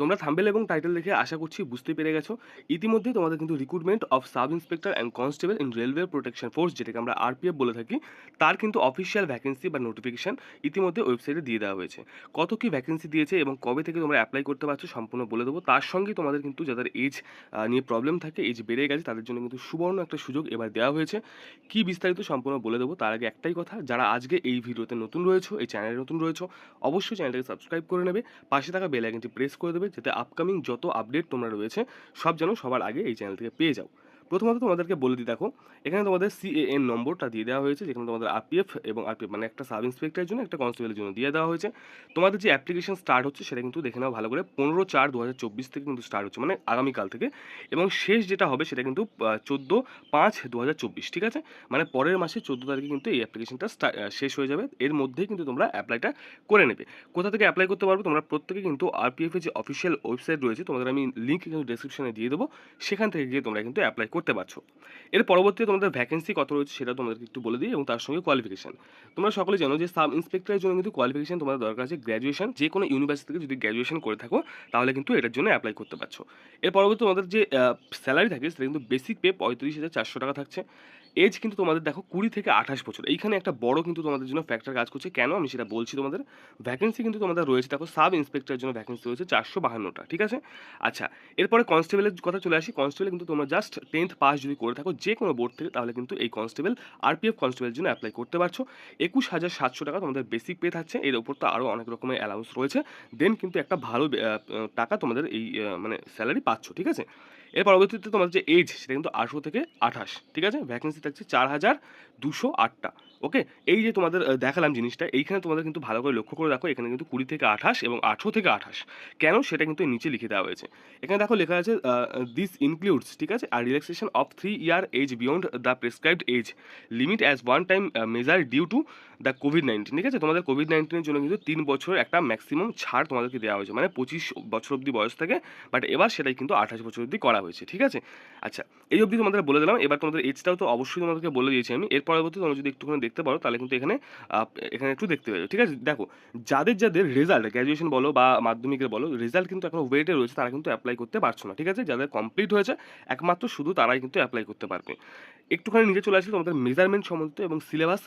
তোমরা থাম্বেল এবং টাইটেল দেখে আশা করছি বুঝতে পেরে গেছো। ইতিমধ্যে তোমাদের কিন্তু recruitment of sub inspector and constable in railway protection force যেটাকে আমরা আরপিএফ বলে থাকি, তার কিন্তু অফিসিয়াল ভ্যাকেন্সি বা নোটিফিকেশন ইতিমধ্যে ওয়েবসাইটে দিয়ে দেওয়া হয়েছে। কত কি ভ্যাকেন্সি দিয়েছে এবং কবে থেকে তোমরা অ্যাপ্লাই করতে পারছ সম্পূর্ণ বলে দেবো। তার সঙ্গে তোমাদের কিন্তু যাদের এজ নিয়ে প্রবলেম থাকে এজ বেড়ে গেছে, তাদের জন্য কিন্তু সুবর্ণ একটা সুযোগ এবার দেওয়া হয়েছে। কি বিস্তারিত সম্পূর্ণ বলে দেবো, তার আগে একটাই কথা, যারা আজকে এই ভিডিওতে নতুন রয়েছে, এই চ্যানেলে নতুন রয়েছে, অবশ্যই চ্যানেলটাকে সাবস্ক্রাইব করে নেবে, পাশে থাকা বেল আইকনটি প্রেস করে দেবে যাতে আপকামিং যত আপডেট তোমরা রয়েছে, সব যেন সবার আগে এই চ্যানেল থেকে পেয়ে যাও। প্রথমত তোমাদেরকে বলে দিই, দেখো, এখানে তোমাদের সিএএন নম্বরটা দিয়ে দেওয়া হয়েছে, যেখানে তোমাদের আরপিএফ এবং আরপিএফ মানে একটা সাব ইন্সপেক্টরের জন্য, একটা কনস্টেবলের জন্য দিয়ে দেওয়া হয়েছে। তোমাদের যে অ্যাপ্লিকেশন স্টার্ট হচ্ছে, সেটা কিন্তু দেখে নাও ভালো করে, পনেরো চার দু থেকে কিন্তু স্টার্ট হচ্ছে মানে আগামীকাল থেকে। এবং শেষ যেটা হবে, সেটা কিন্তু চোদ্দ পাঁচ দু ঠিক আছে? মানে পরের মাসে চোদ্দ তারিখে কিন্তু এই অ্যাপ্লিকেশনটা শেষ হয়ে যাবে। এর মধ্যেই কিন্তু তোমরা অ্যাপ্লাইটা করে নেবে। কোথা থেকে অ্যাপ্লাই করতে পারবে, তোমরা প্রত্যেকে কিন্তু আরপিএফের যে অফিসিয়াল ওয়েবসাইট রয়েছে, তোমাদের আমি লিঙ্ক কিন্তু ডিসক্রিপশনে দিয়ে দেবো। সেখান থেকে গিয়ে তোমরা কিন্তু অ্যাপ্লাই করতে পারছ। এর পরবর্তীতে তোমাদের ভ্যাকেন্সি কত রয়েছে সেটা তোমাদেরকে একটু বলে দিই এবং তার সঙ্গে কোয়ালিফিকেশন তোমরা সকলে জানো যে সাব ইন্সপেক্টরের জন্য কিন্তু কোয়ালিফিকেশন তোমাদের দরকার আছে। গ্র্যাজুয়েশন যে কোনো ইউনিভার্সিটি থেকে যদি গ্র্যাজুয়েশন করে থাকো, তাহলে কিন্তু এটার জন্য অ্যাপ্লাই করতে পারছ। এর পরবর্তী তোমাদের যে স্যালারি থাকে, সেটা কিন্তু বেসিক পে পঁয়ত্রিশ হাজার চারশো টাকা থাকছে। এজ কিন্তু তোমাদের দেখো কুড়ি থেকে আঠাশ বছর। এইখানে একটা বড় কিন্তু তোমাদের জন্য ফ্যাক্টর কাজ করছে। কেন? আমি সেটা বলছি তোমাদের। ভ্যাকেন্সি কিন্তু তোমাদের রয়েছে। দেখো সাব ইন্সপেক্টরের জন্য ভ্যাকেন্সি রয়েছে চারশো বাহান্নটা, ঠিক আছে? আচ্ছা এরপরে কনস্টেবলের কথা চলে আসি। কনস্টেবল কিন্তু তোমরা জাস্ট টেন্থ পাস যদি করে থাকো, যে কোনো বোর্ড থেকে, তাহলে কিন্তু এই কনস্টেবল আরপিএফ কনস্টেবলের জন্য অ্যাপ্লাই করতে পারছ। একুশ হাজার সাতশো টাকা তোমাদের বেসিক পে থাকছে। এর ওপর তো আরও অনেক রকমের অ্যালাউন্স রয়েছে। দেন কিন্তু একটা ভালো টাকা তোমাদের এই মানে স্যালারি পাচ্ছ, ঠিক আছে? এর পরবর্তীতে তোমার যে এজ সেটা কিন্তু আঠারো থেকে আঠাশ, ঠিক আছে? ভ্যাকেন্সি থাকছে চার হাজার দুশো আটটা। ওকে? এই যে তোমাদের দেখালাম জিনিসটা, এইখানে তোমাদের কিন্তু ভালো করে লক্ষ্য করে দেখো, এখানে কিন্তু কুড়ি থেকে আঠাশ এবং আঠেরো থেকে আঠাশ। কেন? সেটা কিন্তু নিচে লিখে দেওয়া হয়েছে। এখানে দেখো লেখা আছে দিস ইনক্লুডস ঠিক আছে? আর relaxation of three year age beyond the prescribed age limit as one time measure due to the covid nineteen ঠিক আছে? তোমাদের কোভিড নাইন্টিনের জন্য কিন্তু তিন বছর একটা ম্যাক্সিমাম ছাড় তোমাদেরকে দেওয়া হয়েছে মানে পঁচিশ বছর অবধি বয়স থেকে বাট এবার সেটাই কিন্তু আঠাশ বছর অবধি করা হয়েছে, ঠিক আছে? আচ্ছা এই অবধি তোমাদের বলে দিলাম, এবার তোমাদের এজটাও তো অবশ্যই তোমাদেরকে বলে দিয়েছি আমি, এর পরবর্তী তোমরা যদি একটুখানি দেখতে পারো, তাহলে কিন্তু এখানে এখানে একটু দেখতে পাবে ঠিক আছে? দেখো, যাদের যাদের রেজাল্ট গ্র্যাজুয়েশন বলো বা মাধ্যমিকের বলো রেজাল্ট কিন্তু এখন ওয়েটে রয়েছে, তারা কিন্তু অ্যাপ্লাই করতে পারছ না। ঠিক আছে? যাদের কমপ্লিট হয়েছে, একমাত্র শুধু তারাই কিন্তু অ্যাপ্লাই করতে পারবে। একটুখানি নিচে চলে আসলে তোমাদের মেজারমেন্ট সম্বন্ধিত এবং সিলেবাস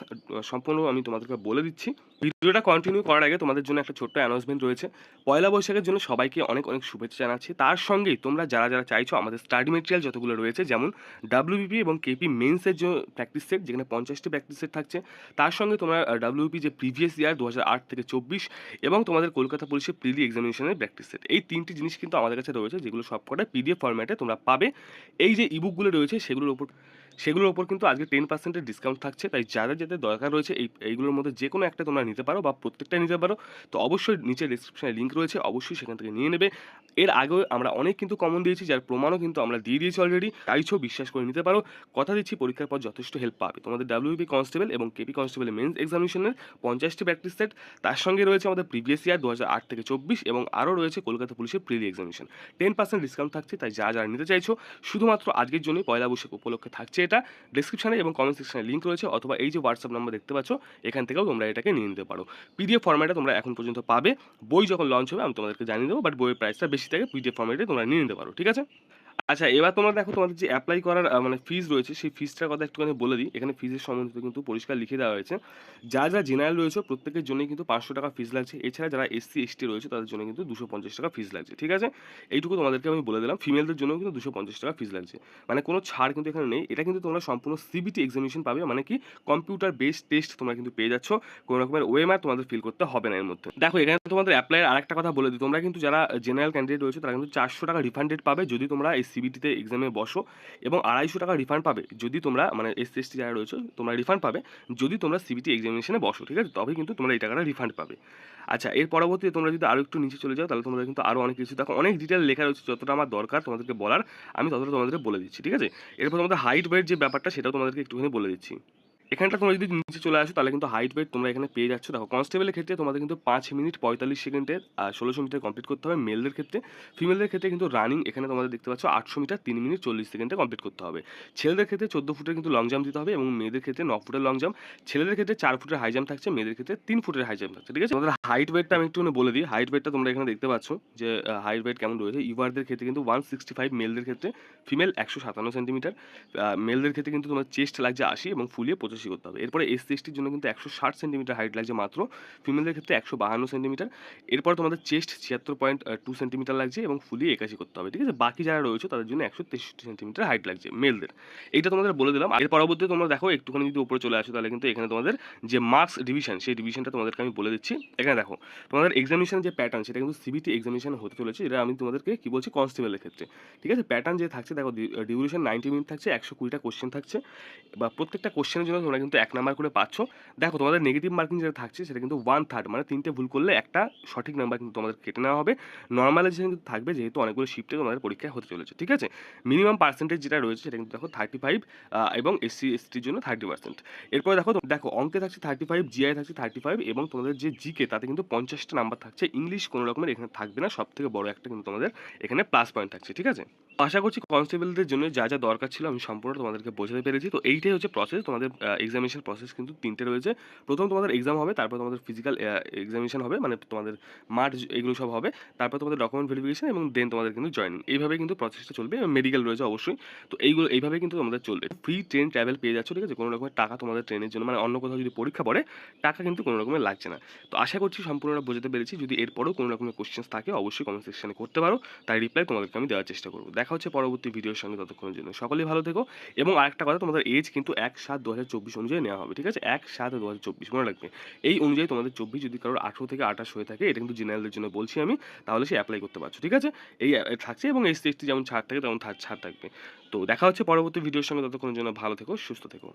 সম্পূর্ণ আমি তোমাদেরকে বলে দিচ্ছি। ভিডিওটা কন্টিনিউ করার আগে তোমাদের জন্য একটা ছোট্ট অ্যানাউন্সমেন্ট রয়েছে। পয়লা বৈশাখের জন্য সবাইকে অনেক অনেক শুভেচ্ছা জানাচ্ছি। তার সঙ্গেই তোমরা যারা যারা চাইছো, আমাদের স্টাডি মেটেরিয়াল যতগুলো রয়েছে, যেমন ডাব্লিউবিপি এবং কেপি মেন্সের যে প্র্যাকটিস সেট যেখানে পঞ্চাশটি প্র্যাকটিস সেট থাকছে, তার সঙ্গে তোমরা ডাব্লিউপি যে প্রিভিয়াস ইয়ার দু হাজার আট থেকে চব্বিশ এবং তোমাদের কলকাতা পুলিশের প্রিলি এক্সামিনেশনের প্র্যাকটিস সেট এই তিনটি জিনিস কিন্তু আমাদের কাছে রয়েছে, যেগুলো সবকটা পিডিএফ ফরম্যাটে তোমরা পাবে। এই যে ইবুকগুলো রয়েছে, সেগুলোর উপর সেগুলোর ওপর কিন্তু আজকে টেন পার্সেন্টের ডিসকাউন্ট থাকছে। তাই যাদের যাদের দরকার রয়েছে এই, এইগুলোর মধ্যে যে কোনো একটা তোমরা নিতে পারো বা প্রত্যেকটা নিতে পারো। তো অবশ্যই নিচে ডিসক্রিপশনে লিঙ্ক রয়েছে, অবশ্যই সেখান থেকে নিয়ে নেবে। এর আগেও আমরা অনেক কিন্তু কমন দিয়েছি, যার প্রমাণও কিন্তু আমরা দিয়ে দিয়েছি অলরেডি চাইছো বিশ্বাস করে নিতে পারো। কথা দিচ্ছি, পরীক্ষার পর যথেষ্ট হেল্প পাবে। তোমাদের ডাব্লিউপি কনস্টেবল এবং কেপি কনস্টেবলের মেন্স এক্সামিনেশনের পঞ্চাশটি প্র্যাকটিস সেট তার সঙ্গে রয়েছে আমাদের প্রিভিয়াস ইয়ার দু হাজার আট থেকে চব্বিশ এবং আরও রয়েছে কলকাতা পুলিশের prelim examination ten percent discount থাকছে, তাই যা যারা নিতে চাইছো, শুধুমাত্র আজকের জন্যই পয়লা বৈশাখ উপলক্ষে থাকছে। এটা ডিসক্রিপশানে এবং কমেন্ট সেকশানে লিঙ্ক রয়েছে অথবা এই যে হোয়াটসঅ্যাপ নাম্বার দেখতে পাচ্ছ, এখান থেকেও তোমরা এটাকে নিয়ে নিতে পারো। পিডিএফ ফর্ম্যাটে তোমরা এখন পর্যন্ত পাবে। বই যখন লঞ্চ হবে, আমি তোমাদেরকে জানিয়ে দেবো বাট বইয়ের প্রাইসটা বেশি থাকে পিডিএফ ফর্ম্যাটে তোমরা নিয়ে নিতে পারো, ঠিক আছে? আচ্ছা এবার তোমরা দেখো তোমাদের যে অ্যাপ্লাই করার মানে ফিজ রয়েছে, সেই ফিজটার কথা একটুখানি বলে দিই। এখানে ফিজের সম্বন্ধিত কিন্তু পরিষ্কার লিখে দেওয়া হয়েছে। যা যা জেনারেল রয়েছে, প্রত্যেকের জন্যই কিন্তু পাঁচশো টাকা ফিজ লাগছে। এছাড়া যারা এসসি এসটি রয়েছে, তাদের জন্য কিন্তু দুশো পঞ্চাশ টাকা ফিজ লাগছে, ঠিক আছে? এইটুকু তোমাদেরকে আমি বলে দিলাম। ফিমেলদের জন্য কিন্তু দুশো পঞ্চাশ টাকা ফিজ লাগছে। মানে কোনো ছাড় কিন্তু এখানে নেই। এটা কিন্তু তোমরা সম্পূর্ণ সিবিটি এক্সামিনেশন পাবে মানে কি কম্পিউটার বেসড টেস্ট তোমরা কিন্তু পেয়ে যাচ্ছ। কোনো রকমের ওয়েমার তোমাদের ফিল করতে হবে না এর মধ্যে। দেখো, এখানে তোমাদের অ্যাপ্লাইয়ের আরেকটা কথা বলে দিই। তোমরা কিন্তু যারা জেনারেল ক্যান্ডিডেট রয়েছে, তারা কিন্তু চারশো টাকা রিফান্ডেড পাবে যদি তোমরা এই সিবিটিতে এক্সামে বসো এবং আড়াইশো টাকা রিফান্ড পাবে যদি তোমরা মানে এস এসটি যারা রয়েছে, তোমরা রিফান্ড পাবে যদি তোমরা সিবিটি এক্সামিনেশনে বসো, ঠিক আছে? তবে কিন্তু তোমরা এই টাকাটা রিফান্ড পাবে। আচ্ছা এর পরবর্তীতে তোমরা যদি আরও একটু নিচে চলে যাও, তাহলে তোমরা কিন্তু আরও অনেক কিছু দেখো। অনেক ডিটেল লেখা রয়েছে, যতটা আমার দরকার তোমাদেরকে বলার, আমি ততটা তোমাদেরকে বলে দিচ্ছি, ঠিক আছে? এরপর তোমাদের হাইট ওয়েট যে ব্যাপারটা, সেটাও তোমাদেরকে একটুখানি বলে দিচ্ছি। এখানটা তোমরা যদি নিচে চলে আসো, তাহলে কিন্তু হাইট ওয়েট তোমরা এখানে পেয়ে যাচ্ছ। দেখো কনস্টেবলের ক্ষেত্রে তোমাদের কিন্তু পাঁচ মিনিট পঁয়তাল্লিশ সেকেন্ডের ষোলোশো মিটার কমপ্লিট করতে হবে। মেলদের ক্ষেত্রে ফিমেলদের ক্ষেত্রে কিন্তু রানিং এখানে তোমাদের দেখতে পাচ্ছ, আটশো মিটার তিন মিনিট চল্লিশ সেকেন্ডে কমপ্লিট করতে হবে। ছেলেদের ক্ষেত্রে চোদ্দ ফুটের কিন্তু লং জাম্প দিতে হবে এবং মেয়েদের ক্ষেত্রে ন ফুটের লং জাম্প ছেলেদের ক্ষেত্রে চার ফুটের হাই জাম্প থাকছে, মেয়েদের ক্ষেত্রে তিন ফুটের হাই জাম্প থাকছে, ঠিক আছে? তোমাদের হাইট ওয়েটটা আমি একটু বলে দিই। হাইট ওয়েটটা তোমরা এখানে দেখতে পাচ্ছ যে হাইট ওয়েট কেমন রয়েছে। ইউআরদের ক্ষেত্রে কিন্তু ওয়ান সিক্সটি ফাইভ মেলদের ক্ষেত্রে ফিমেল একশো সাতান্ন সেন্টিমিটার মেলদের ক্ষেত্রে কিন্তু তোমার চেস্ট লাগছে আশি এবং ফুলিয়ে পঁচাশি করতে হবে। এরপরে এস সি এসটির জন্য কিন্তু একশো ষাট সেন্টিমিটার হাইট লাগছে মাত্র। ফিমেলদের ক্ষেত্রে একশো বাহান্ন সেন্টিমিটার। এরপর তোমাদের চেস্ট ছিয়াত্তর পয়েন্ট টু সেন্টিমিটার লাগছে এবং ফুলিয়ে একাশি করতে হবে, ঠিক আছে? বাকি যারা রয়েছে তাদের জন্য একশো তেষট্টি সেন্টিমিটার হাইট লাগছে মেলদের এইটা তোমাদের বলে দিলাম। এর পরবর্তীতে তোমরা দেখো, একটুখানি যদি উপরে চলে আসো তাহলে কিন্তু এখানে তোমাদের যে মার্কস ডিভিশন সেই ডিভিশনটা তোমাদেরকে আমি বলে দিচ্ছি। এখানে দেখো, তোমাদের এক্সামিনেশন যে প্যাটার্ন সেটা কিন্তু সিবিটি এক্সামিনেশন হতে চলেছে। এটা আমি তোমাদেরকে কি বলছি? কনস্টেবলের ক্ষেত্রে, ঠিক আছে? প্যাটার্ন যে থাকছে, দেখো ডিউরেশন নাইনটি মিনিট থাকছে, একশো কুড়িটা কোশ্চেন থাকছে। বা প্রত্যেকটা কোশ্চেনের জন্য তোমরা কিন্তু এক নাম্বার করে পাচ্ছ। দেখো, তোমাদের নেগেটিভ মার্কিং যেটা থাকছে, সেটা কিন্তু ওয়ান থার্ড মানে তিনটে ভুল করলে একটা সঠিক নাম্বার কিন্তু তোমাদের কেটে নেওয়া হবে। নর্মালাইজেশন কিন্তু থাকবে, যেহেতু অনেকগুলো শিফটে তোমাদের পরীক্ষা হতে চলেছে, ঠিক আছে? মিনিমাম পার্সেন্টেজ যেটা রয়েছে, সেটা কিন্তু দেখো থার্টি ফাইভ এবং এসসি এসটির জন্য থার্টি পার্সেন্ট এরপরে দেখো দেখো, অঙ্কে থাকছে থার্টি ফাইভ জিআই থাকছে থার্টি ফাইভ এবং তোমাদের যে জিকে তাতে কিন্তু পঞ্চাশটা নাম্বার থাকছে। ইংলিশ কোনো রকমের এখানে থাকবে না সব থেকে বড় একটা কিন্তু তোমাদের এখানে প্লাস পয়েন্ট থাকছে, ঠিক আছে? আশা করছি কনস্টেবলদের জন্য যা যা দরকার ছিল, আমি সম্পূর্ণ তোমাদেরকে বোঝাতে পেরেছি। তো এইটাই হচ্ছে প্রসেস তোমাদের এক্সামিনেশন প্রসেস কিন্তু তিনটে রয়েছে। প্রথম তোমাদের এক্সাম হবে, তারপর তোমাদের ফিজিক্যাল এক্সামিনেশন হবে মানে তোমাদের মাঠ এগুলো সব হবে। তারপর তোমাদের ডকুমেন্ট ভেরিফিকেশন এবং দেন তোমাদের কিন্তু জয়েনিং এইভাবে কিন্তু প্রসেসটা চলবে মেডিকেল রয়েছে অবশ্যই। তো এইগুলো, এইভাবে কিন্তু তোমাদের চলবে। ফ্রি ট্রেন ট্রাভেল পেয়ে যাচ্ছ, ঠিক আছে? কোনো রকমের টাকা তোমাদের ট্রেনের জন্য মানে অন্য কোথাও যদি পরীক্ষা পড়ে, টাকা কিন্তু কোনো রকমের লাগছে না। তো আশা করছি সম্পূর্ণটা বোঝাতে পেরেছি। যদি এরপরেও কোনো রকমের কোশ্চেন্স থাকে, অবশ্যই কমেন্ট সেকশনে করতে পারো। তাই রিপ্লাই তোমাদেরকে আমি দেওয়ার চেষ্টা করব। দেখা হচ্ছে পরবর্তী ভিডিওর সঙ্গে ততক্ষণের জন্য। সকলেই ভালো থেকো। এবং আরেকটা কথা, তোমাদের এজ কিন্তু এক সাত দু হাজার চব্বিশ অনুযায়ী নেওয়া হবে, ঠিক আছে? এক সাত দু হাজার চব্বিশ, মনে রাখবে। এই অনুযায়ী তোমাদের চব্বিশ যদি কারোর আঠেরো থেকে আঠাশ হয়ে থাকে, এটা কিন্তু জেনারেলদের জন্য বলছি আমি, তাহলে সে অ্যাপ্লাই করতে পারছ, ঠিক আছে? এই থাকছে এবং এস টি যেমন ছাড় থাকে, তেমন ছাড় থাকবে। তো দেখা হচ্ছে পরবর্তী ভিডিওর সঙ্গে, ততক্ষণের জন্য ভালো থেকো, সুস্থ থেকো।